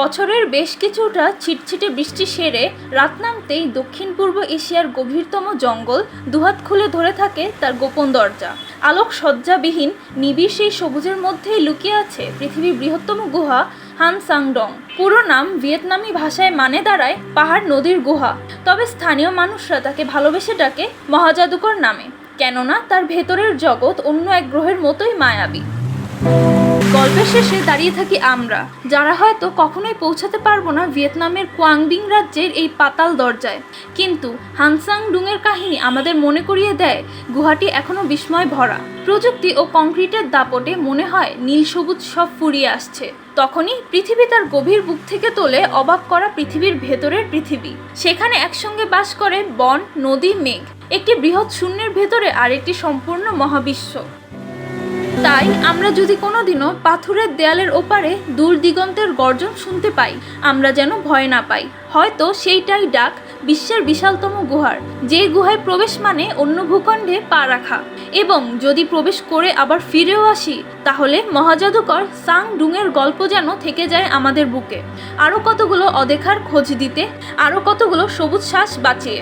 বছরের বেশ কিছুটা ছিটছিটে বৃষ্টি সেরে রাত নামতেই দক্ষিণ পূর্ব এশিয়ার গভীরতম জঙ্গল দুহাত খুলে ধরে থাকে তার গোপন দরজা। আলোক সজ্জাবিহীন নিবিড় সেই সবুজের মধ্যেই লুকিয়ে আছে পৃথিবীর বৃহত্তম গুহা হান সাংডং পুরো নাম ভিয়েতনামি ভাষায় মানে দাঁড়ায় পাহাড় নদীর গুহা। তবে স্থানীয় মানুষরা তাকে ভালোবেসে ডাকে মহাজাদুকর নামে। কেননা তার ভেতরের জগৎ অন্য এক গ্রহের মতোই মায়াবী। গল্পের শেষে দাঁড়িয়ে থাকি আমরা, যারা হয়তো কখনোই পৌঁছাতে পারব না ভিয়েতনামের কোয়াংবিং রাজ্যের এই পাতাল দরজায়। কিন্তু হানসাং ডুংয়ের কাহিনী আমাদের মনে করিয়ে দেয়, গুহাটি এখনও বিস্ময় ভরা। প্রযুক্তি ও কংক্রিটের দাপটে মনে হয় নীল সবুজ সব ফুরিয়ে আসছে। তখনই পৃথিবী তার গভীর বুক থেকে তোলে অবাক করা পৃথিবীর ভেতরের পৃথিবী। সেখানে একসঙ্গে বাস করে বন, নদী, মেঘ, একটি বৃহৎ শূন্যের ভেতরে আরেকটি সম্পূর্ণ মহাবিশ্ব। তাই আমরা যদি কোনোদিনও পাথরের দেয়ালের ওপারে দূর দিগন্তের গর্জন শুনতে পাই, আমরা যেন ভয় না পাই। হয়তো সেইটাই ডাক বিশ্বের বিশালতম গুহার, যে গুহায় প্রবেশ মানে অন্য ভূখণ্ডে পা রাখা। এবং যদি প্রবেশ করে আবার ফিরেও আসি, তাহলে মহাজাদুকর সাং ডুংয়ের গল্প যেন থেকে যায় আমাদের বুকে। আরও কতগুলো অদেখার খোঁজ দিতে আরও কতগুলো সবুজ শ্বাস বাঁচিয়ে।